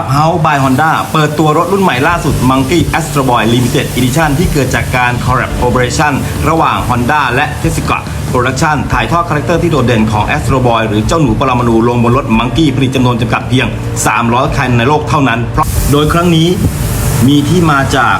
Clubhouse by Honda เปิดตัวรถรุ่นใหม่ล่าสุด Monkey Astro Boy Limited Edition ที่เกิดจากการ collaboration ระหว่าง Honda และ Tesla Production ถ่ายทอดคาแรคเตอร์ที่โดดเด่นของ Astro Boy หรือเจ้าหนูปรมาณูลงบนรถ Monkey ผลิตจำนวนจำกัดเพียง 300 คันในโลกเท่านั้น โดยครั้งนี้มีที่มาจาก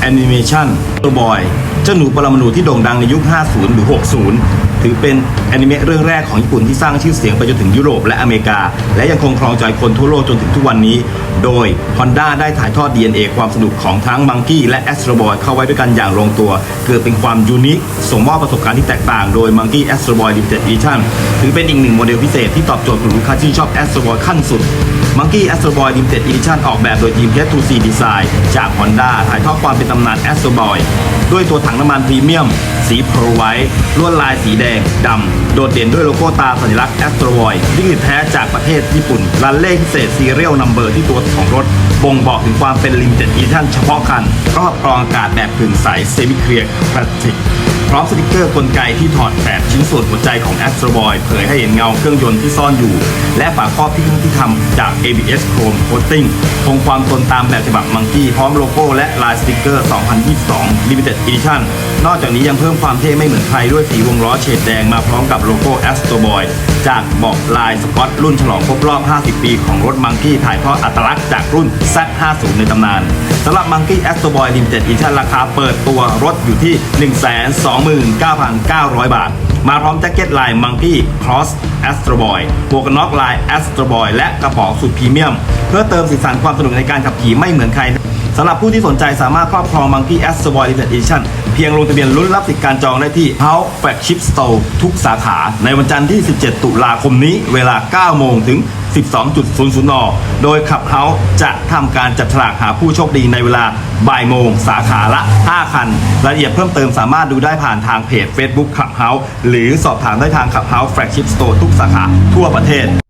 แอนิเมชันตัวบอย เจ้าหนูปรมาณูที่โด่งดังในยุค 50 หรือ 60 ถือเป็นแอนิเมะเรื่องแรกของญี่ปุ่นที่สร้างชื่อเสียงไปจนถึงยุโรปและอเมริกา และยังคงครองใจคนทั่วโลกจนถึงทุกวันนี้ โดย Honda ได้ถ่ายทอด DNA ความสนุกของทั้ง Monkey และ Astro Boy เข้าไว้ด้วยกันอย่างลงตัว เกิดเป็นความยูนิคส่งมอบประสบการณ์ที่แตกต่างโดย Monkey Astro Boy Limited Edition ถือเป็นอีกหนึ่งโมเดลพิเศษที่ตอบโจทย์กลุ่มลูกค้าที่ชอบ Astro Boy ขั้นสุด Monkey Astro Boy Limited Edition ออกแบบโดยทีม H2C Design จาก Honda ถ่ายทอดความเป็นตำนาน Astro Boy ด้วยตัวถังน้ำมันพรีเมียม สีโพรไวท์ลวดลายสีแดงดำโดดเด่นด้วยโลโก้ตาสัญลักษณ์ Astro Boy ที่ผลิตแท้จากประเทศญี่ปุ่นรันเลขพิเศษซีเรียลนัมเบอร์ที่ตัวของรถ บ่งบอกถึงความเป็นลิมิเต็ดอีดิชั่นเฉพาะคันรอบกรองอากาศแบบผึ่งใสเซมิเคลียร์พลาสติก พร้อมสติกเกอร์กลไกที่ถอดแบบชิ้นส่วนหัวใจของ Astro Boy เผยให้เห็นเงาเครื่องยนต์ที่ซ่อนอยู่ และฝาครอบที่ที่ทำจาก ABS Chrome Coating คงความทนตามแบบฉบับ Monkey พร้อมโลโก้และลายสติกเกอร์ 2022 Limited Edition นอกจากนี้ยังเพิ่มความเท่ไม่เหมือนใครด้วยสีวงล้อเฉดแดงมาพร้อมกับโลโก้ Astro Boy จากเบอกลายสกอตรุ่นฉลองครบรอบ 50 ปีของรถ Monkey ถ่ายทอดอัตลักษณ์จากรุ่น Z50 ในตำนานสำหรับ Monkey Astro Boy Limited Edition ราคาเปิดตัวรถอยู่ที่ 1 2 29,900 บาท มาพร้อมแจ็คเก็ตลาย Monkey Cross Astro Boy หมวกกันน็อกลาย Astro Boy และกระป๋องสุดพรีเมียม เพื่อเติมสีสันความสนุกในการขับขี่ไม่เหมือนใคร สำหรับผู้ที่สนใจสามารถครอบครอง Monkey Astro Boy Limited Edition เพียงลงทะเบียนลุ้นรับสิทธิการจองได้ที่ House Flagship Store ทุกสาขา ในวันจันทร์ที่ 17 ตุลาคมนี้ เวลา 9 โมงถึง 12.00 น โดยขับเฮาจะทำการจับฉลากหาผู้โชคดีในเวลาบ่ายโมง สาขาละ 5 คัน รายละเอียดเพิ่มเติมสามารถดูได้ผ่านทางเพจ Facebook Clubhouse หรือสอบถามได้ทาง Clubhouse Flagship Store ทุกสาขาทั่วประเทศ